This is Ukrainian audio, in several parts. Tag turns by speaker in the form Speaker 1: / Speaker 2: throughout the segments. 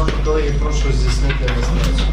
Speaker 1: Шановні колеги, прошу здійснити реєстрацію.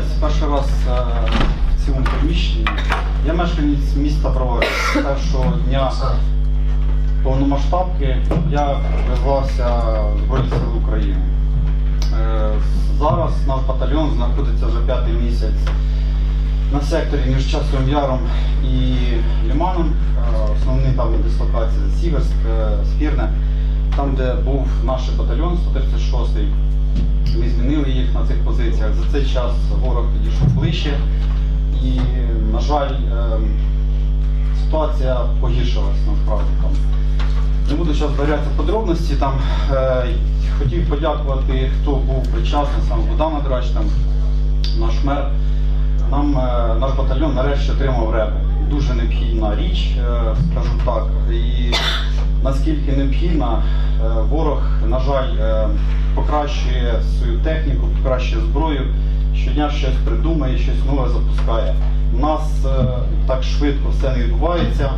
Speaker 2: знаходжусь перший раз е, в цьому приміщенні. Я мешканець міста Проводи. З першого дня повномасштабки я призвався в Збройні Сили України. Е, зараз наш батальйон знаходиться вже п'ятий місяць на секторі між Часовим Яром і Ліманом. Е, основний там дислокація Сіверськ, Спірне там, де був наш батальйон 136-й, ми змінили їх на цих позиціях. За цей час ворог підійшов ближче і, на жаль, ем, ситуація погіршилась насправді. там. Не буду зараз вдарятися в подробності. Там, е, Хотів подякувати, хто був причасний, саме Богдан Адрач, там, наш мер. Нам е, наш батальйон нарешті отримав реби. Дуже необхідна річ, е, скажу так. І наскільки необхідна, е, ворог, на жаль, е, покращує свою техніку, покращує зброю, щодня щось придумає, щось нове запускає. У нас е, так швидко все не відбувається.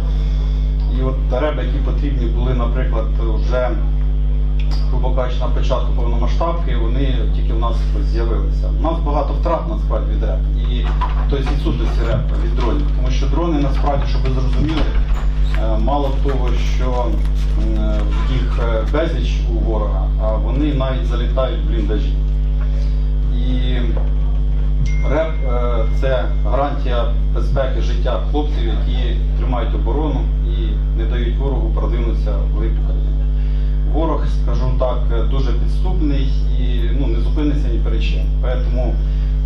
Speaker 2: І от реби, які потрібні були, наприклад, вже кажучи, на початку повномасштабки, вони тільки в нас з'явилися. У нас багато втрат насправді від реп. І тобто відсутності репу від дронів. Тому що дрони насправді, щоб ви зрозуміли, мало того, що їх е, безліч у ворога, а вони навіть залітають в бліндажі. І Реп е, це гарантія безпеки життя хлопців, які тримають оборону і не дають ворогу продвинутися в країну. Ворог, скажу так, е, дуже підступний і ну, не зупиниться ні перед чим. Тому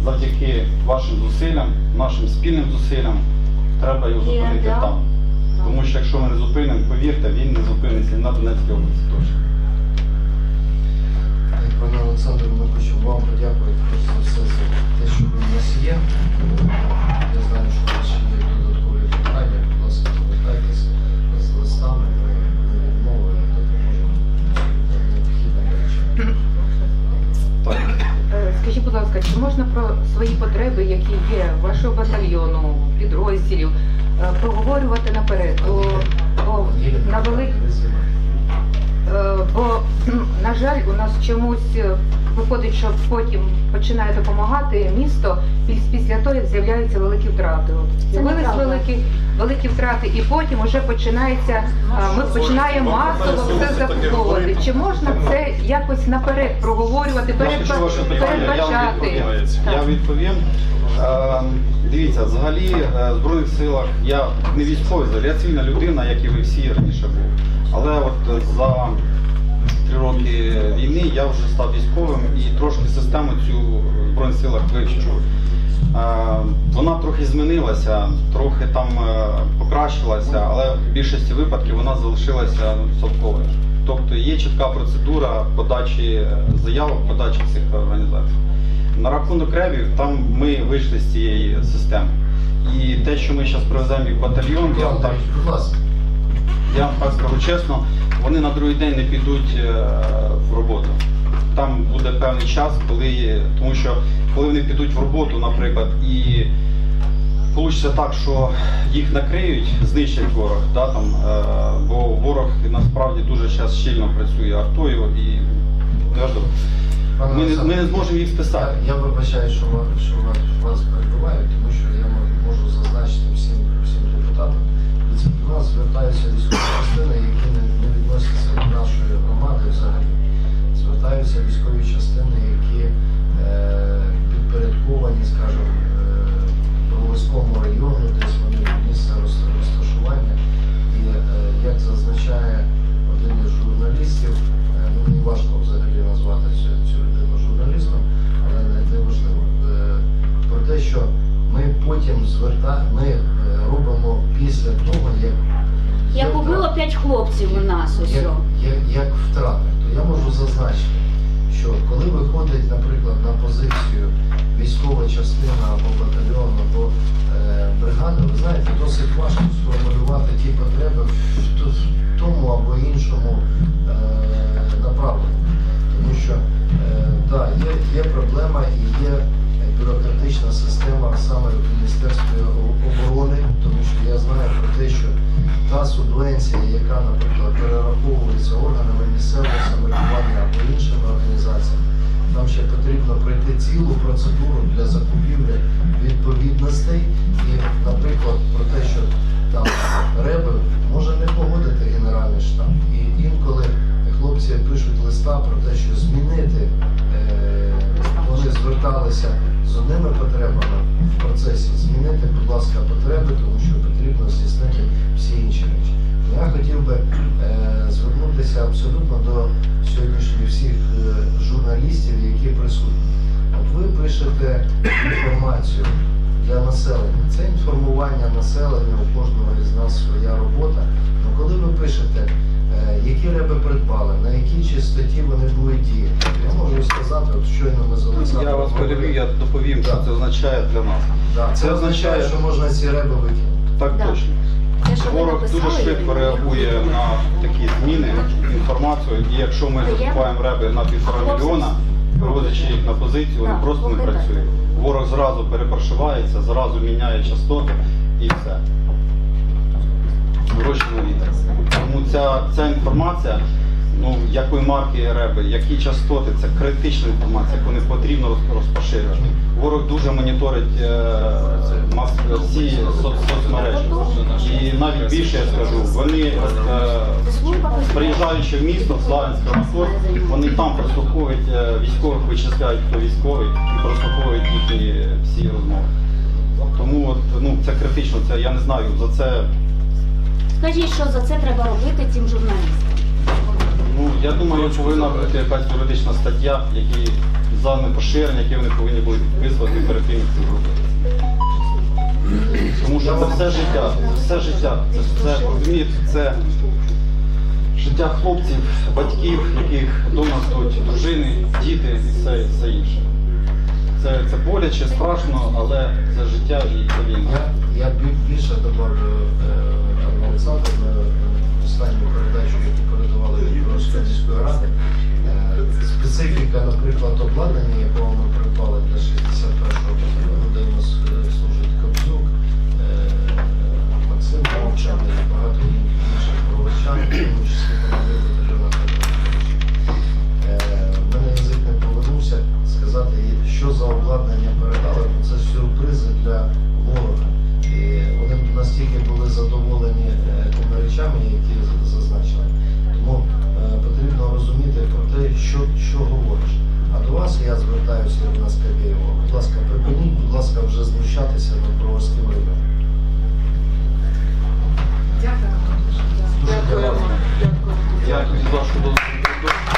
Speaker 2: завдяки вашим зусиллям, нашим спільним зусиллям, треба його зупинити там. Тому що якщо ми не зупинимо, повірте, він не зупиниться на Донецькій області точно.
Speaker 1: Пане Олександре, ми хочемо вам подякувати за все за те, що ви в нас є. Я знаю, що у вас ще є додаткові питання. Будь ласка, звертайтесь з листами, ми не відмовимо, допоможемо необхідним речам.
Speaker 2: Так.
Speaker 3: Е, Скажіть, будь ласка, чи можна про свої потреби, які є вашого батальйону, підрозділів, проговорювати наперед? Бо, бо на велик, е, бо, на жаль, у нас чомусь е, виходить, що потім починає допомагати місто піс- після того, як з'являються великі втрати. От З'явились великі, великі втрати, і потім вже починається, ми починаємо масово все закуповувати. Чи можна це якось наперед проговорювати, передбачати?
Speaker 2: Я відповім. Е, дивіться, взагалі е, в Збройних силах я не військовий, я цивільна людина, як і ви всі раніше був. Але от за три роки війни я вже став військовим і трошки систему цю в Збройних силах вивчив. Е, Вона трохи змінилася, трохи там е, покращилася, але в більшості випадків вона залишилася совковою. Тобто є чітка процедура подачі е, заявок, подачі цих організацій. На рахунок ребів, там ми вийшли з цієї системи. І те, що ми зараз привеземо в батальйон, я так я вам так скажу чесно, вони на другий день не підуть е, в роботу. Там буде певний час, коли, тому що коли вони підуть в роботу, наприклад, і вийде так, що їх накриють, знищать ворог, да, там, е, бо ворог насправді дуже зараз щільно працює артою і важливо. Ми, ми не зможемо їх списати.
Speaker 1: Я, я вибачаю, що, що вас, перебуваю, тому що я можу зазначити всім, всім депутатам. Нас звертаються військові частини, які не, відносяться до нашої громади взагалі. Звертаються військові частини, які е, підпорядковані, скажімо, е, Броварському району, десь вони місце розташування. І е, як зазначає один із журналістів, е, ну мені важко взагалі назвати цю, цю людину журналістом, але не важливо. Е, Про те, що ми потім звертаємо, робимо після того, як
Speaker 4: Як убило п'ять хлопців у нас
Speaker 1: як, як, як втрати, то я можу зазначити, що коли виходить, наприклад, на позицію військова частина або батальйон, або е, бригада, ви знаєте, досить важко сформулювати ті потреби в, тому або іншому е, направленні. Тому що е, да, є, є проблема і є бюрократична система саме в Міністерстві оборони, та субвенція, яка, наприклад, перераховується органами місцевого самоврядування або іншими організаціями, там ще потрібно пройти цілу процедуру для закупівлі відповідностей. І, наприклад, про те, що там реби може не погодити Генеральний штаб. І інколи хлопці пишуть листа про те, що змінити е, вони зверталися з одними потребами в процесі. Змінити, будь ласка, потреби, тому що потрібно здійснити всі інші речі. Я хотів би е, звернутися абсолютно до сьогоднішніх всіх е, журналістів, які присутні. От ви пишете інформацію для населення. Це інформування населення, у кожного із нас своя робота. Ну коли ви пишете Е, Які реби придбали, на якій частоті вони будуть діяти? Я можу сказати, от щойно ми з Олександром.
Speaker 2: Я вас переб'ю, я доповім, що це означає для нас.
Speaker 1: Да, Це означає, що можна ці реби викинути.
Speaker 2: Так
Speaker 4: Да.
Speaker 2: точно.
Speaker 4: Те, що ви
Speaker 2: Ворог
Speaker 4: написали,
Speaker 2: дуже швидко реагує на такі зміни, інформацію, і якщо ми закупаємо реби на півтора мільйона, проводячи їх на позицію, вони
Speaker 4: Так,
Speaker 2: просто не
Speaker 4: слухайте.
Speaker 2: працюють. Ворог зразу перепрошивається, зразу міняє частоти і все. Гроші на вітер. Тому ця, ця інформація, ну, якої марки реби, які частоти, це критична інформація, яку не потрібно розпоширювати. Ворог дуже моніторить е, всі соц, соцмережі. І навіть більше я скажу, вони е, приїжджаючи в місто, в Славянськ, Краматорськ, вони там прослуховують е, військових, вичисляють, хто військовий, і прослуховують їхні всі розмови. Тому от, ну, це критично, це я не знаю, за це
Speaker 4: Скажіть, що за це треба робити цим журналістам?
Speaker 2: Я думаю, повинна бути якась юридична стаття, які за непоширення, які вони повинні були підписувати перед тим, як це зробити. Тому що це все життя, це все життя. Це все, розумієте, це життя хлопців, батьків, яких вдома стоять дружини, діти і все, все інше. Це, це боляче, страшно, але це життя і це війна.
Speaker 1: Я, більше добавлю е, Олександр, останню передачу, яку передавали від міської ради. Е, Специфіка, наприклад, обладнання, якого ми придбали для 61-го батальйону, де у нас е, служить Кобзюк, е, Максим Мовчан і багато інших провочан, в тому числі командир батальйону. Е, в мене язик не повернувся сказати, що за обладнання що, що говориш. А до вас я звертаюся до нас Кабєєва. Будь ласка, припиніть, будь ласка, вже знущатися над православним районом. Дуже Дякую. вас.
Speaker 2: Дякую за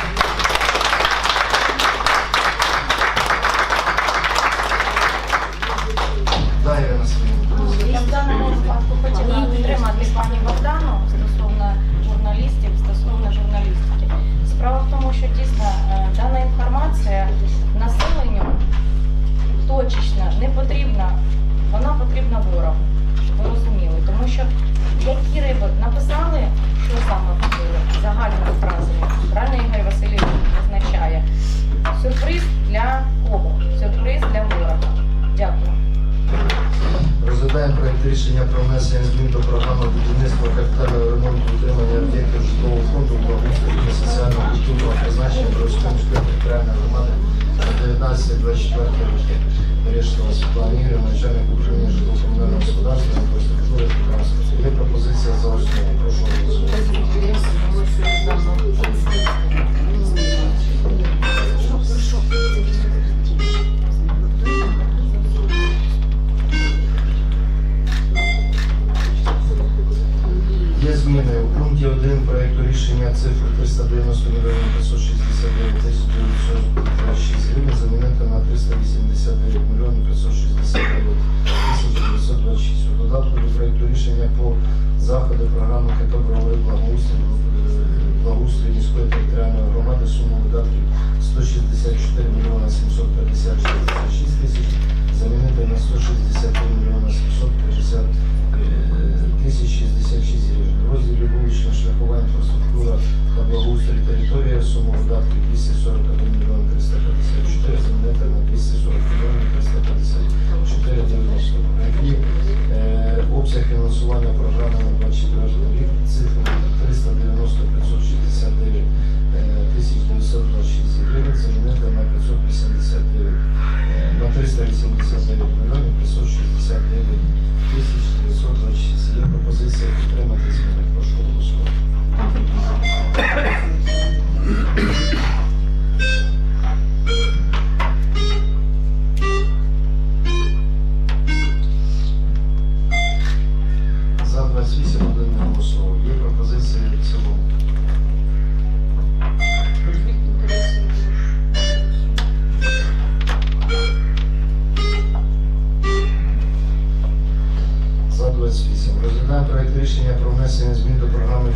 Speaker 5: риби написали, що саме купили, загальними фразами. Правильно Ігор Васильович визначає. Сюрприз для кого? Сюрприз для ворога. Дякую.
Speaker 1: Розглядаємо проєкт рішення про внесення змін до програми будівництва капітального ремонту утримання об'єктів житлового фонду благоустрою соціального культурного призначення Бровської міської територіальної громади на 19-24 роки. Вирішила Світлана Ігорівна, начальник управління житлово-комунального господарства, Є пропозиція за основу. Прошу. Є зміни у пункті 1 проєкту рішення цифру 390 мільйонів 569 тисяч 926 гривень замінити на 389 мільйонів 569 тисяч 926. У додатку до проєкту рішення по заходи програми «Бровари благоустрій» е, благоустрій міської територіальної громади суму видатків 164 мільйона 750 тисяч замінити на 163 мільйона 750 тисяч 66 гривень. Розділі вулична шляхова інфраструктура та благоустрій території суму видатків 241 мільйон 354 379 мільйонів 569 тисяч 926. Є пропозиція пропозиция.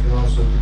Speaker 1: До програми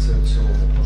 Speaker 1: Є пропозиція